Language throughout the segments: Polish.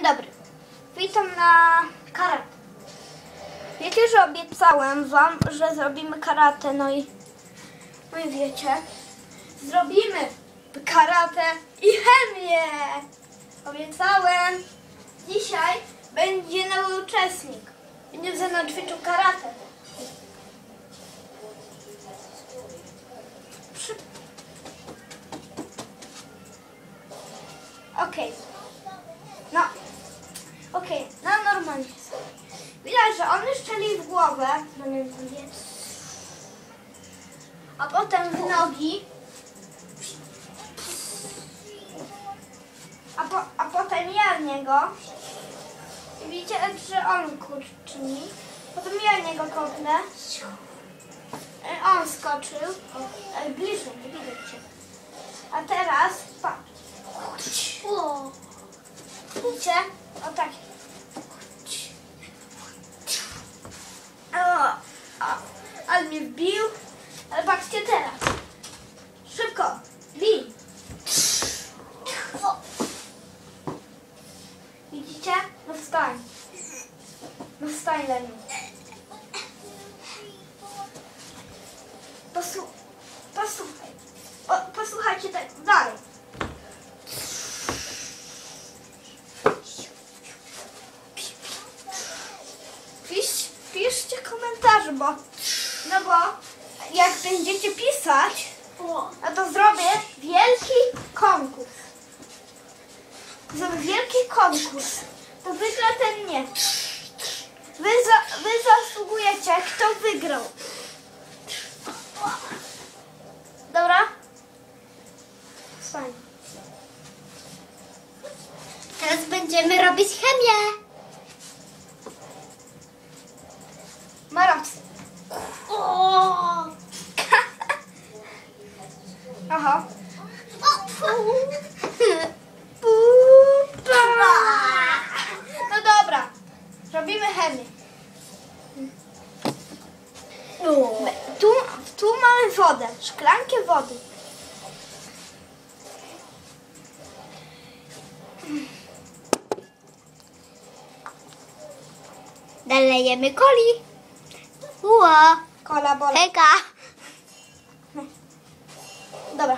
Dzień dobry. Witam na karate. Wiecie, że obiecałem wam, że zrobimy karate, no i, no i wiecie, zrobimy karate i chemię. Obiecałem. Dzisiaj będzie nowy uczestnik. Będzie ze mną ćwiczył karate. Okej. No. Okej, no normalnie. Widać, że on strzeli w głowę. No nie wiem. A potem w nogi. A, po, a potem ja w niego. I widzicie, że on kurczy mi. Potem ja w niego kopnę. E, On skoczył. O, e, bliżej, nie widać cię. A teraz patrz. Widzicie? O tak. O, o, ale mnie wbił. Ale patrzcie teraz. Szybko. Bij. Widzicie? No wstań. No wstań Leniu. Posłu posłuchaj. O, posłuchajcie tak dalej. Pisz, piszcie komentarze, bo no bo jak będziecie pisać, no to zrobię wielki konkurs. Zrobię wielki konkurs. To wygra ten nie. Wy, za, wy zasługujecie, kto wygrał. Dobra? Fajnie. Teraz będziemy robić chemię. Ma rację. O! Aha. O! Pupa. No dobra. Robimy chemię. Tu, tu mamy wodę. Szklankę wody. Dalejemy coli. Ua! Kola bola. Hejka! Dobra.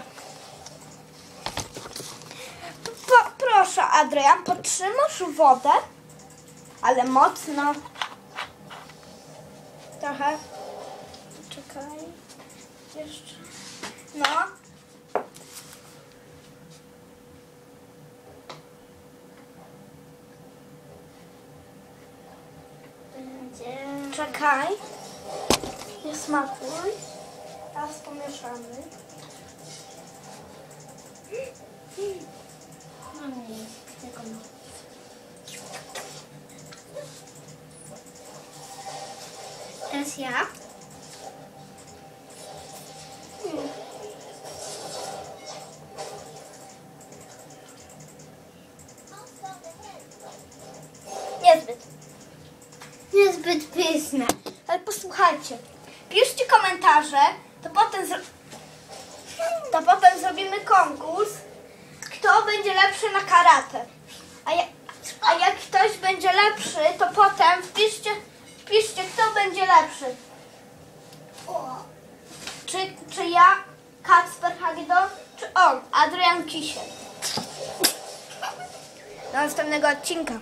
Po, proszę, Adrian, podtrzymasz wodę, ale mocno. Trochę. Czekaj. Jeszcze. No. Czekaj. Nie smakuj. Teraz pomieszamy. Teraz ja. Niezbyt. Niezbyt pyszne. Ale posłuchajcie. Piszcie komentarze, to potem, zro... to potem zrobimy konkurs, kto będzie lepszy na karate. A, ja... A jak ktoś będzie lepszy, to potem wpiszcie, wpiszcie kto będzie lepszy. Czy, czy ja, Kacper Hagedorn, czy on, Adrian Kisiel. Do następnego odcinka.